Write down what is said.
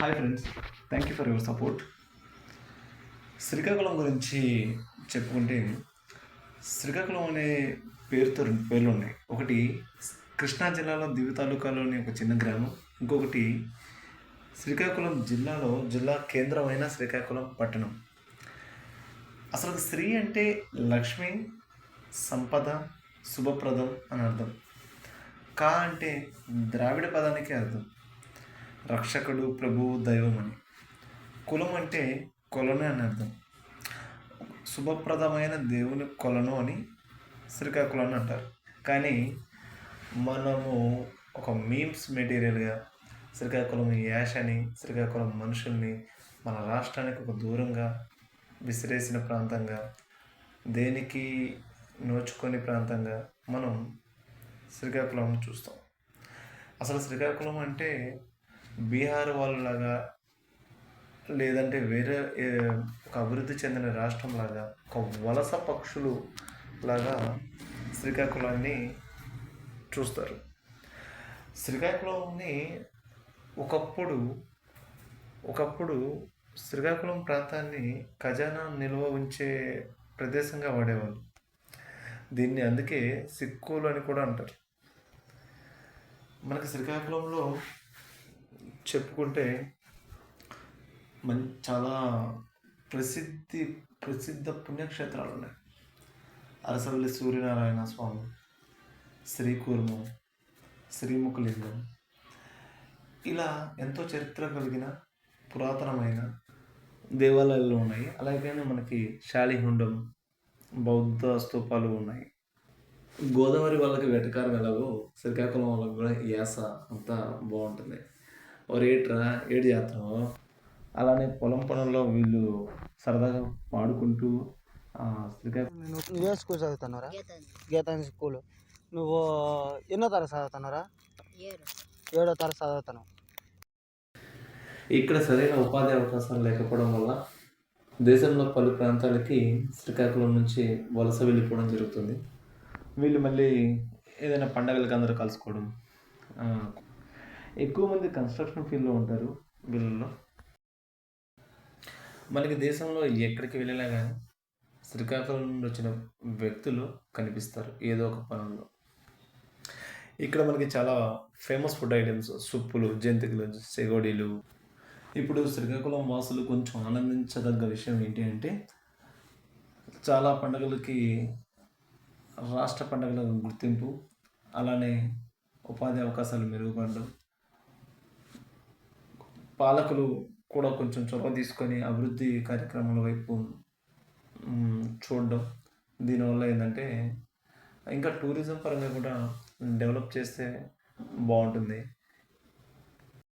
Hi friends thank you for your support Srikakulam గురించి చెప్పుకుంటే శ్రీకాకుళం అనే పేరుతో రెండు పేర్లు ఉన్నాయి. ఒకటి కృష్ణా జిల్లాలో దివి తాలూకాలోని ఒక చిన్న గ్రామం. ఇంకొకటి శ్రీకాకుళం జిల్లాలో జిల్లా కేంద్రమైన శ్రీకాకుళం పట్టణం. అసలు శ్రీ అంటే లక్ష్మి సంపద శుభప్రదం అని అర్థం. కా అంటే ద్రావిడ పదానికి అర్థం. రక్షకుడు ప్రభువు దైవం అని కులం అంటే కొలను అని అర్థం. శుభప్రదమైన దేవుని కొలను అని శ్రీకాకుళం అంటారు. కానీ మనము ఒక మీమ్స్ మెటీరియల్గా శ్రీకాకుళం యాషని శ్రీకాకుళం మనుషుల్ని మన రాష్ట్రానికి ఒక దూరంగా విసిరేసిన ప్రాంతంగా దేనికి నోచుకొని ప్రాంతంగా మనం శ్రీకాకుళం చూస్తాం. అసలు శ్రీకాకుళం అంటే బీహార్ వాళ్ళలాగా లేదంటే వేరే ఒక అభివృద్ధి చెందిన రాష్ట్రం లాగా ఒక వలస పక్షులు లాగా శ్రీకాకుళాన్ని చూస్తారు. శ్రీకాకుళంని ఒకప్పుడు ఒకప్పుడు శ్రీకాకుళం ప్రాంతాన్ని ఖజానా నిల్వ ఉంచే ప్రదేశంగా వాడేవాళ్ళు. దీన్ని అందుకే సిక్కులు అని కూడా అంటారు. మనకి శ్రీకాకుళంలో చెప్పుకుంటే మంచి చాలా ప్రసిద్ధి ప్రసిద్ధ పుణ్యక్షేత్రాలు ఉన్నాయి. అరసవల్లి సూర్యనారాయణ స్వామి శ్రీకూర్మం శ్రీముఖలింగం. ఇలా ఎంతో చరిత్ర కలిగిన పురాతనమైన దేవాలయాలు ఉన్నాయి. అలాగే మనకి శాలిహుండం బౌద్ధ స్తూపాలు ఉన్నాయి. గోదావరి వాళ్ళకి వెటకారం ఎలాగో శ్రీకాకుళం వాళ్ళకి కూడా యాస అంతా బాగుంటుంది. రేట్రా ఏడు చేస్తాం అలానే పొలం పొలంలో వీళ్ళు సరదాగా పాడుకుంటూ నేను నువ్వే స్కూల్ చదువుతున్నారా గీతాంజలి స్కూల్. నువ్వు ఎన్నో తరగతి చదువుతున్నారా ఏడో తరగతి చదువుతున్నావు. ఇక్కడ సరైన ఉపాధి అవకాశాలు లేకపోవడం వల్ల దేశంలో పలు ప్రాంతాలకి శ్రీకాకుళం నుంచి వలస వెళ్ళిపోవడం జరుగుతుంది. వీళ్ళు మళ్ళీ ఏదైనా పండగలకి అందరూ కలుసుకోవడం ఎక్కువ మంది కన్స్ట్రక్షన్ ఫీల్డ్లో ఉంటారు వీళ్ళలో మనకి దేశంలో ఎక్కడికి వెళ్ళినా కానీ శ్రీకాకుళం నుండి వచ్చిన వ్యక్తులు కనిపిస్తారు ఏదో ఒక పనుల్లో. ఇక్కడ మనకి చాలా ఫేమస్ ఫుడ్ ఐటమ్స్ సుప్పులు జంతికలు సెగోడీలు. ఇప్పుడు శ్రీకాకుళం వాసులు కొంచెం ఆనందించదగ్గ విషయం ఏంటి అంటే చాలా పండుగలకి రాష్ట్ర పండుగల గుర్తింపు అలానే ఉపాధి అవకాశాలు మెరుగుపడడం పాలకులు కూడా కొంచెం చొరవ తీసుకొని అభివృద్ధి కార్యక్రమాల వైపు చూడడం. దీనివల్ల ఏంటంటే ఇంకా టూరిజం పరంగా కూడా డెవలప్ చేస్తే బాగుంటుంది.